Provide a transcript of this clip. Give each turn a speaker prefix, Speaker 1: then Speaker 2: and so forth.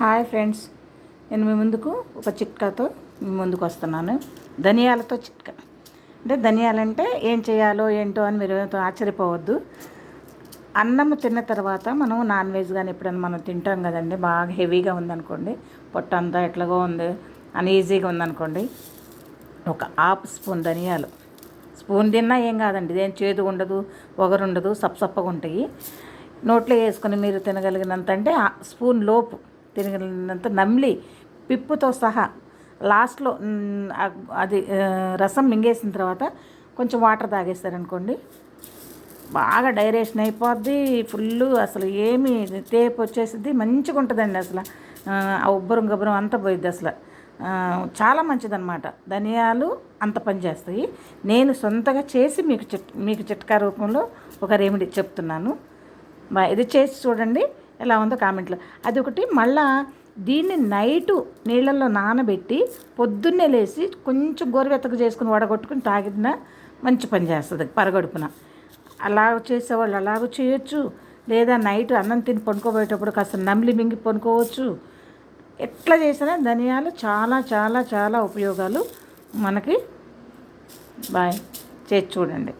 Speaker 1: Hi friends. నేను మీ ముందుకు ఒక చిట్కాతో మీ ముందుకు వస్తున్నాను. ధనియాలతో చిట్కా. అంటే ధనియాలంటే ఏం చేయాలో ఏంటో అని మీరు ఆశ్చర్యపోవద్దు. అన్నం తిన్న తర్వాత మనం నాన్ వెజ్ కానీ ఎప్పుడైనా మనం తింటాం కదండి. బాగా హెవీగా ఉందనుకోండి. పొట్ట అంతా ఎట్లాగో ఉంది. అన్ఈజీగా ఉందనుకోండి. ఒక హాఫ్ స్పూన్ ధనియాలు. స్పూన్ తిన్నా ఏం కాదండి. ఇదేం చేదు ఉండదు ఒగరుండదు సప్పసప్పగా ఉంటాయి. నోట్లో వేసుకొని మీరు తినగలిగినంత అంటే ఆ స్పూన్ లోపు. తినగలిగినంత నమిలి పిప్పుతో సహా లాస్ట్లో అది రసం మింగేసిన తర్వాత కొంచెం వాటర్ తాగేస్తారనుకోండి. బాగా డైరేషన్ అయిపోద్ది ఫుల్ అసలు ఏమి తేపు వచ్చేసిద్ది మంచిగా ఉంటుందండి అసలు. ఆ, ఉబ్బరం గబ్బరం అంతా పోయిద్ది అసలు. చాలా మంచిదన్నమాట. ధనియాలు అంత పని చేస్తాయి. నేను సొంతగా చేసి మీకు చిట్ మీకు చిట్కా రూపంలో ఒక రెమెడీ చెప్తున్నాను. ఇది చేసి చూడండి. ఎలా ఉందో కామెంట్లో. అదొకటి మళ్ళా దీన్ని నైటు నీళ్ళల్లో నానబెట్టి పొద్దున్నే లేచి కొంచెం గోరువెత్తకు చేసుకుని వడగొట్టుకుని తాగిన మంచి పని చేస్తుంది పరగడుపున. అలా చేసేవాళ్ళు అలాగ చేయొచ్చు. లేదా నైట్ అన్నం తిని పనుకోబోయేటప్పుడు కాస్త నమిలి మింగి పనుకోవచ్చు ఎట్లా చేసినా ధనియాలు చాలా చాలా చాలా ఉపయోగాలు మనకి బాయ్ చేసి చూడండి.